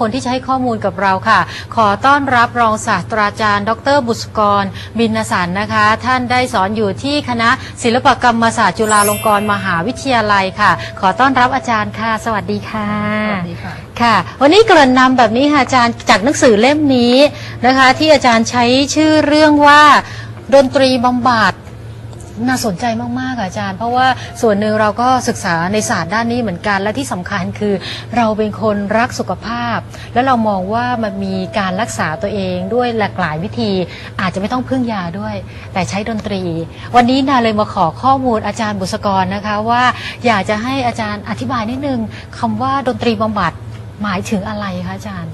คนที่จะให้ข้อมูลกับเราค่ะ ขอต้อนรับรองศาสตราจารย์ ดร บุษกร บินสันนะคะ ท่านได้สอนอยู่ที่คณะศิลปกรรมศาสตร์จุฬาลงกรณ์มหาวิทยาลัยค่ะ ขอต้อนรับอาจารย์ค่ะ สวัสดีค่ะ สวัสดีค่ะ ค่ะ วันนี้เกริ่นนำแบบนี้ค่ะอาจารย์จากหนังสือเล่มนี้นะคะ ที่อาจารย์ใช้ชื่อเรื่องว่าดนตรีบำบัด น่าสนใจมากๆอะอาจารย์ เพราะว่าส่วนหนึ่งเราก็ศึกษาในศาสตร์ด้านนี้เหมือนกัน และที่สำคัญคือเราเป็นคนรักสุขภาพ แล้วเรามองว่ามันมีการรักษาตัวเองด้วยหลากหลายวิธี อาจจะไม่ต้องพึ่งยาด้วย แต่ใช้ดนตรี วันนี้นาเลยมาขอข้อมูลอาจารย์บุษกรนะคะว่าอยากจะให้อาจารย์อธิบายนิดนึงคำว่าดนตรีบำบัดหมายถึงอะไรคะอาจารย์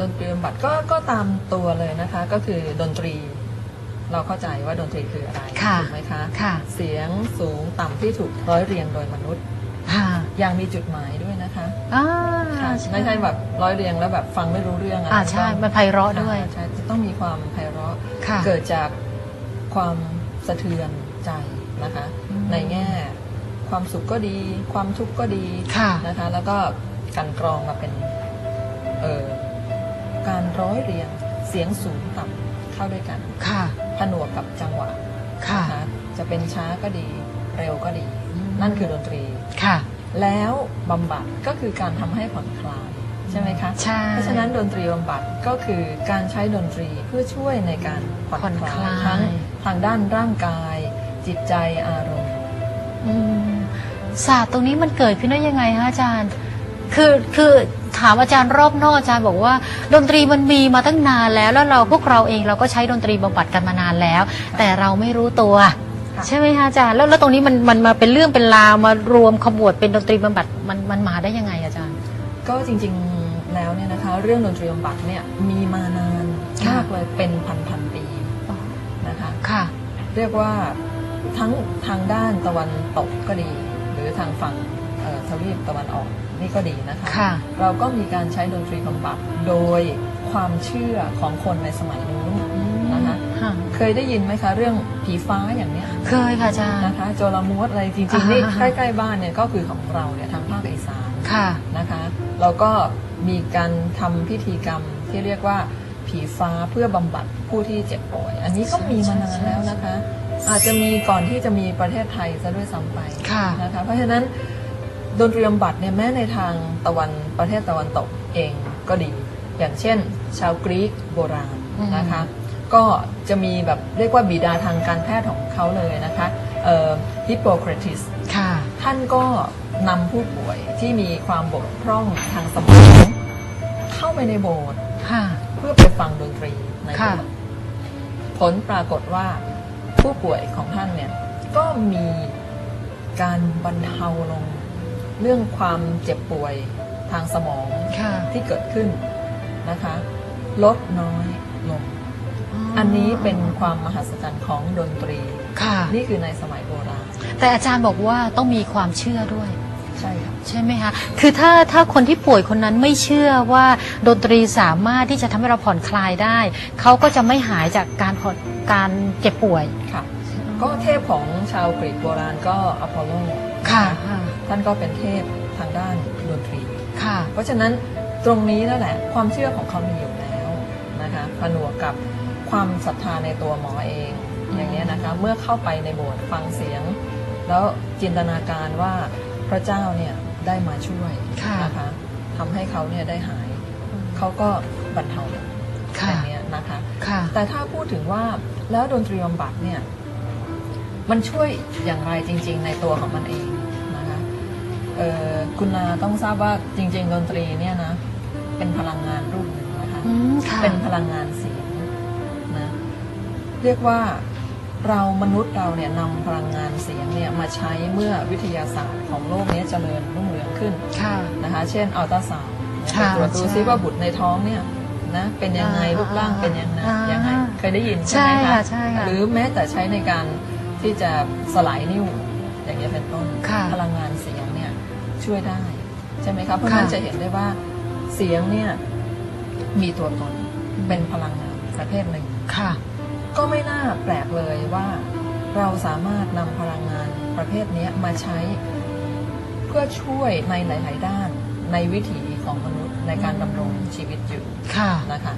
ดนตรีบำบัดก็ก็ตามตัวเลยนะคะ ก็คือดนตรี เราเข้าใจว่าดนตรีคืออะไรค่ะถูกไหมคะค่ะเสียงสูงต่ำที่ถูกร้อยเรียงโดยมนุษย์ค่ะยังมีจุดหมายด้วยนะคะอ่าค่ะไม่ใช่แบบร้อยเรียงแล้วแบบฟังไม่รู้เรื่องอะอ่าใช่ต้องมันไพเราะด้วยค่ะใช่จะต้องมีความไพเราะค่ะเกิดจากความสะเทือนใจนะคะอืมในแง่ความสุขก็ดี ความทุกข์ก็ดีค่ะนะคะ แล้วก็การกรองมาเป็นเอ่อการร้อยเรียงเสียงสูงต่ำ เข้าด้วยกันค่ะผนวกกับจังหวะค่ะนะคะจะเป็นช้าก็ดีเร็วก็ดีอืมนั่นคือดนตรีค่ะ แล้วบำบัดก็คือการทำให้ผ่อนคลายใช่ไหมคะใช่เพราะฉะนั้นดนตรีบำบัดก็คือการใช้ดนตรีเพื่อช่วยในการผ่อนผ่อนคคลาลายยทั้งทางด้านร่างกาย จิตใจอารมณ์อืมศาสตร์ตรงนี้มันเกิดขึ้นได้ยังไงคะอาจารย์ คือคือ ถามอาจารย์รอบนอกอาจารย์บอกว่า ดนตรีมันมีมาตั้งนานแล้ว แล้วเราพวกเราเองเราก็ใช้ดนตรีบำบัดกันมานานแล้ว แต่เราไม่รู้ตัวค่ะใช่ไหมคะอาจารย์แล้วแล้วตรงนี้มันมันมาเป็นเรื่องเป็นราวมารวมขบวดเป็นดนตรีบำบัดมันมันมาได้ยังไงอาจารย์ ก็จริงๆแล้วเนี่ยนะคะ เรื่องดนตรีบำบัดเนี่ยมีมานานค่ะมากเลยเป็นพันๆปีนะคะค่ะ เรียกว่าทั้งทางด้านตะวันตกก็ดี หรือทางฝั่งเอ่อ ทวีปตะวันออกนี่ก็ดีนะคะ ค่ะ เราก็มีการใช้ดนตรีบำบัดโดยความเชื่อของคนในสมัยนู้นนะคะ ค่ะ เคยได้ยินไหมคะเรื่องผีฟ้าอย่างเนี้ยเคยค่ะอาจารย์ นะคะโจรมูสอะไรจริงๆนี่อ่าใกล้ๆบ้านเนี่ยก็คือของเราเนี่ยทางภาคอีสาน ค่ะ นะคะเราก็มีการทำพิธีกรรมที่เรียกว่าผีฟ้าเพื่อบำบัดผู้ที่เจ็บป่วย อันนี้ก็มีมานานแล้วนะคะ อาจจะมีก่อนที่จะมีประเทศไทยซะด้วยซ้ำไปค่ะ นะคะเพราะฉะนั้น ดนตรีบำบัดเนี่ยแม้ในทางตะวันประเทศตะวันตกเองก็ดี อย่างเช่น ชาวกรีกโบราณอืมนะคะ ก็จะมีแบบเรียกว่าบิดาทางการแพทย์ของเขาเลยนะคะฮิปโปเครติสค่ะท่านก็นำผู้ป่วยที่มีความบกพร่องทางสมอง เข้าไปในโบสถ์ค่ะเพื่อไปฟังดนตรีในโบค่ะสถ์ผลปรากฏว่าผู้ป่วยของท่านเนี่ยก็มีการบรรเทาลง เรื่องความเจ็บป่วยทางสมองค่ะที่เกิดขึ้นนะคะ ลดน้อยลง อันนี้เป็นความมหัศจรรย์ของดนตรีค่ะนี่คือในสมัยโบราณ แต่อาจารย์บอกว่าต้องมีความเชื่อด้วยใช่ค่ะใช่ไหมคะ คือถ้าถ้าคนที่ป่วยคนนั้นไม่เชื่อว่าดนตรีสามารถที่จะทำให้เราผ่อนคลายได้ เขาก็จะไม่หายจากการผ่อนการเจ็บป่วยค่ะ ก็เทพของชาวกรีกโบราณก็อพอลโลค่ะน ท่านก็เป็นเทพทางด้านดนตรี ค่ะ เพราะฉะนั้นตรงนี้นั่นแหละ ความเชื่อของเขามีอยู่แล้วนะคะผนวกกับความศรัทธาในตัวหมอเองอืมอย่างนี้ยนะคะ เมื่อเข้าไปในโบสถ์ฟังเสียง แล้วจินตนาการว่าพระเจ้าเนี่ยได้มาช่วยค่ะนะคะทำให้เขาเนี่ยได้หาย เขาก็บรรเทาลงอค่ะย่างเนี้ยนะคะค่ะแต่ถ้าพูดถึงว่าแล้วดนตรีบำบัดเนี่ยมันช่วยอย่างไรจริง ๆ ในตัวของมันเองนะคะเอ่อ คุณนาต้องทราบว่าจริง ๆ ดนตรีเนี่ยนะ เป็นพลังงานรูปหนึ่งนะคะอืมค่ะเป็นพลังงานเสียงนะเรียกว่าเรามนุษย์เราเนี่ยนำพลังงานเสียงเนี่ยมาใช้เมื่อวิทยาศาสตร์ของโลกนี้เจริญรุ่งเรืองขึ้นค่ะนะคะเช่นอัลตราซาวด์ค่ะตรวจดูใช่ซิว่าบุตรในท้องเนี่ยนะเป็นยังไงอ่ารูปร่างเป็นยังไงอ่ายังไงเคยได้ยินใช่ใช่ไหมค่ะคะใช่ค่ะหรือแม้แต่ใช้ในการที่จะสลายนิ้วอย่างเงี้ยเป็นต้นค่ะพลังงานเสียงเนี่ย ช่วยได้ใช่ไหมคะเพราะฉะนั้นค่ะจะเห็นได้ว่าเสียงเนี่ยมีตัวตนเป็นพลังงานประเภทหนึ่งค่ะ ก็ไม่น่าแปลกเลยว่าเราสามารถนำพลังงานประเภทเนี้ยมาใช้เพื่อช่วยในหลาย ๆ ด้านในวิถีขของมนุษย์ในการดำรงชีวิตอยู่ค่ะนะคะ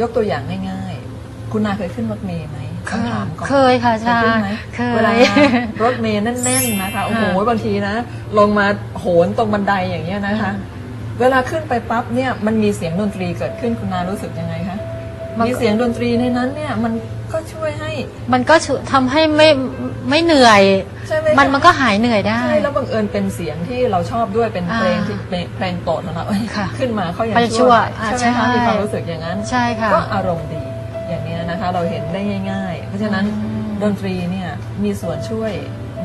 ยกตัวอย่างง่าย ๆ คุณนาเคยขึ้นรถเมล์ไหม ต้องถามก่อนเคยค่ะอาจารขึ้นย์ไหมเคเวยลารถเมล์แน่นๆนะคะโอ้โหค่ะบางทีนะ ลงมาโหนตรงบันไดอย่างเงี้ยนะคะ เวลาขึ้นไปปั๊บเนี่ยมันมีเสียงดนตรีเกิดขึ้นคุณนารู้สึกยังไงคะมัน มีเสียงดนตรีในนั้นเนี่ยมันก็ช่วยให้มันก็ช่วยทำให้ไม่ไม่เหนื่อย ใช่ไหมมันคะมันก็หายเหนื่อยได้ ใช่แล้วบังเอิญเป็นเสียงที่เราชอบด้วยเป็นเพลงอ่าที่เป็นเพลงโปรดของเราเอ้ยค่ะขึ้นมาเขายังเขายังชั่ชั่ววอ่าใช่ไหมคะใช่ มีความรู้สึกอย่างนั้น ใช่ค่ะ ก็อารมณ์ดี อย่างนี้นะคะเราเห็นได้ง่าย ๆ เพราะฉะนั้นอืมดนตรีเนี่ยมีส่วนช่วย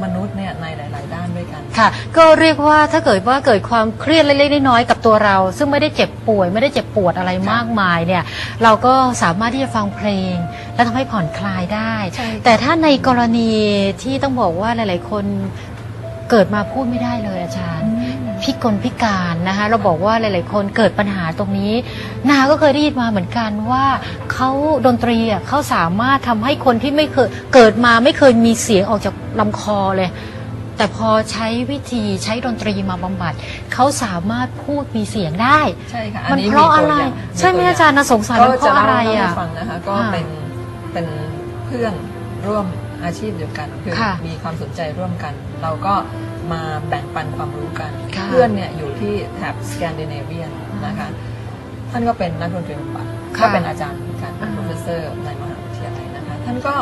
มนุษย์เนี่ยในหลาย ๆ ด้านด้วยกัน ค่ะ ก็เรียกว่าถ้าเกิดว่าเกิดความเครียดเล็กๆน้อยๆกับตัวเรา ซึ่งไม่ได้เจ็บป่วย ไม่ได้เจ็บปวดอะไรมากมายเนี่ย เราก็สามารถที่จะฟังเพลง และทำให้ผ่อนคลายได้ใช่ค่ะแต่ถ้าในกรณีที่ต้องบอกว่าหลาย ๆ คนเกิดมาพูดไม่ได้เลยอาจารย์ พิกลพิการนะคะเราบอกว่าหลาย ๆ คนเกิดปัญหาตรงนี้ นาก็เคยได้ยินมาเหมือนกันว่าเขาดนตรีอะเขาสามารถทำให้คนที่ไม่เคยเกิดมาไม่เคยมีเสียงออกจากลำคอเลย แต่พอใช้วิธีใช้ดนตรีมาบำบัดเขาสามารถพูดมีเสียงได้ ใช่ค่ะมันเพราะอะไร ใช่ไหมอาจารย์นะสงสัยมันเพราะอะไรก็จอะเล่าให้ฟังนะคะก็ค่ะเป็นเป็นเพื่อนร่วม อาชีพเดียวกันคือค่ะมีความสนใจร่วมกัน เราก็มาแบ่งปันความรู้กัน ค่ะเพื่อนเนี่ยอยู่ที่แถบสแกนดิเนเวียนนะคะท่านก็เป็นนักดนตรีบำบัดค่ะก็เป็นอาจารย์เหมือนกันเป็น อ่าโปรเฟสเซอร์ในมหาวิทยาลัยนะคะ ท่านก็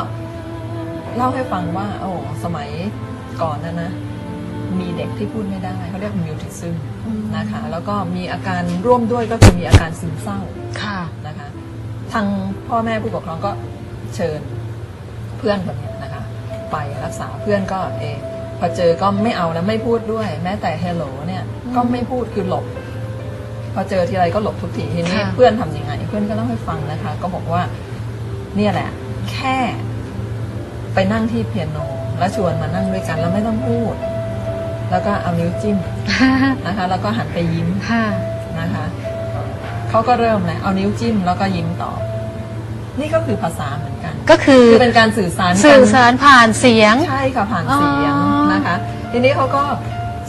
เล่าให้ฟังว่า โอ้สมัยก่อนนะนะ มีเด็กที่พูดไม่ได้เขาเรียกมิวติซึมนะคะ แล้วก็มีอาการร่วมด้วยก็คือมีอาการซึมเศร้า ค่ะ นะคะทางพ่อแม่ผู้ปกครองก็เชิญเพื่อนคนนี้นะคะ ไปรักษาเพื่อนก็เออพอเจอก็ไม่เอานะไม่พูดด้วย แม้แต่เฮลโหลเนี่ยอืมก็ไม่พูดคือหลบ พอเจอทีไรก็หลบทุกทีทีนี้ค่ะเพื่อนทำยังไงเพื่อนก็เล่าให้ฟังนะคะ ก็บอกว่า เนี่ยแหละ แค่ ไปนั่งที่เปียโน แล้วชวนมานั่งด้วยกันแล้วไม่ต้องพูด แล้วก็เอานิ้วจิ้มนะคะ แล้วก็หันไปยิ้มค่ะนะคะเขาก็เริ่มเลยเอานิ้วจิ้มแล้วก็ยิ้มตอบนี่ก็คือภาษาเหมือน กันก็คือคือเป็นการสื่อสารกันสื่อสารผ่านเสียง ใช่ค่ะผ่านเสียงอ๋อ นะคะ ทีนี้เขาก็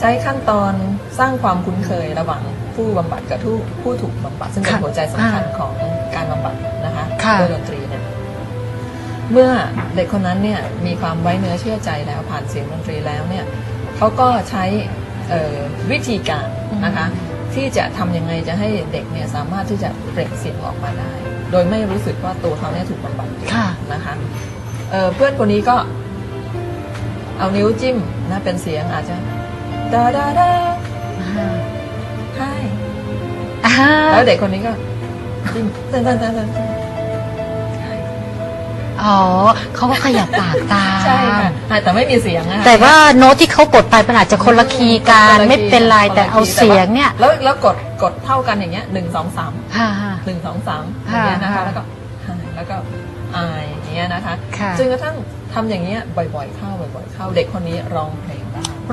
ใช้ขั้นตอนสร้างความคุ้นเคยระหว่างผู้บำบัดกับผู้ผู้ถูกบำบัด ซึ่งเป็นค่ะหัวใจสำคัญอ่าของการบำบัดนะคะค่ะด้วยดนตรีเนี่ยเมื่อเด็กคนนั้นเนี่ยมีความไว้เนื้อเชื่อใจแล้วผ่านเสียงดนตรีแล้วเนี่ยเขาก็ใช้เอ่อวิธีการนะคะ ที่จะทำยังไงจะให้เด็กเนี่ยสามารถที่จะเปล่งเสียงออกมาได้ โดยไม่รู้สึกว่าตัวเขาเนี่ยถูกบำบัดอยู่ค่ะนะคะเอ่อเพื่อนคนนี้ก็ เอานิ้วจิ้มนะเป็นเสียงอาจจะดาดาดาใช่อ่าแล้วเด็กคนนี้ก็จิ้มเต้นเต้นเต้นเต้นอ๋อเขาก็ขยับปากตามใช่ค่ะแต่ไม่มีเสียงนะคะแต่ว่าโน้ตที่เขากดไปมันอาจจะคนละคีย์กันคนละคีย์ไม่เป็นไรคนละแต่เอาคีย์เสียงเนี่ย แล้วแล้วกด กดเท่ากันอย่างเงี้ยหนึ่งสองสามค่ะ หนึ่งสองสามอย่างเงี้ยนะคะค่ะแล้วก็หายแล้วก็อายอย่างเงี้ยนะคะค่ะ จนกระทั่งทำอย่างเงี้ยบ่อยๆเข้าบ่อยๆเข้าเด็กคนนี้ร้องเพลงได้